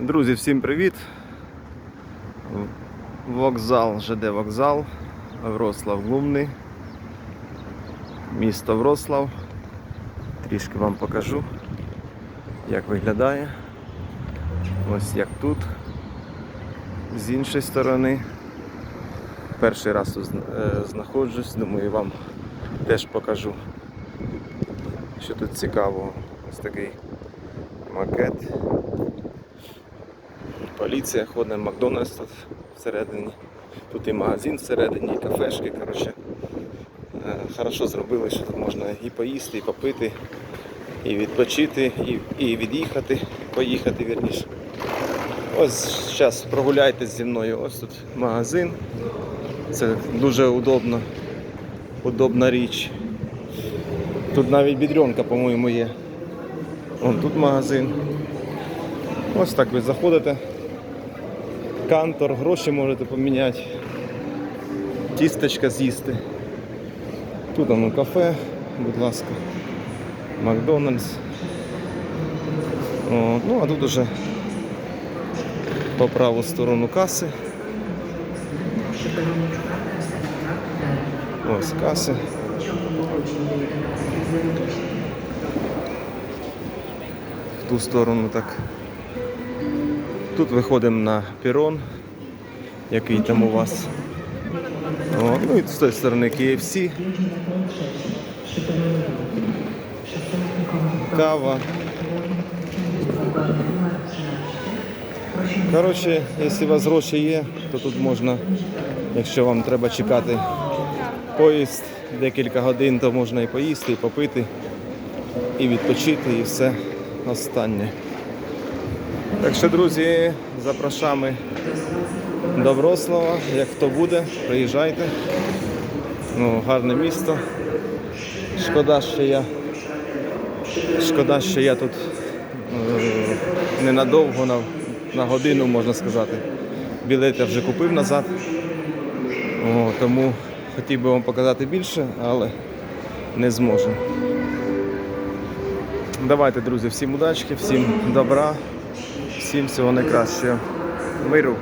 Друзі, всім привіт! Вокзал, ЖД вокзал, Вроцлав Глумний, місто Вроцлав. Трішки вам покажу, як виглядає. Ось як тут. З іншої сторони. Перший раз тут е, знаходжусь, думаю, вам теж покажу, що тут цікавого. Ось такий макет. Поліція ходить, Макдональдс тут всередині. Тут і магазин всередині, і кафешки. Коротше. Е, Хорошо зробили, що тут можна і поїсти, і попити, і відпочити, і, і від'їхати, поїхати вірніше. Ось зараз прогуляйтесь зі мною. Ось тут магазин. Це дуже удобно, удобна річ. Тут навіть бідренка, по-моєму, є. Вон тут магазин. Ось так ви заходите. Кантор, гроші можете поміняти. Тістечка з'їсти. Тут воно кафе, будь ласка. Макдональдс. О, ну а тут уже по праву сторону каси. Ось каси. В ту сторону так. Тут виходимо на перон, який там у вас. О, ну і з тої сторони KFC. Кава. Коротше, якщо у вас гроші є, то тут можна, якщо вам треба чекати поїзд декілька годин, то можна і поїсти, і попити, і відпочити, і все останнє. Так що, друзі, запрошаємо до Вроцлава. Як хто буде, приїжджайте. Ну, гарне місто. Шкода, що я. Шкода, що я тут е, ненадовго, на, на годину, можна сказати. Білет я вже купив назад. О, тому хотів би вам показати більше, але не зможу. Давайте, друзі, всім удачки, всім добра, всім всього найкращого. Миру.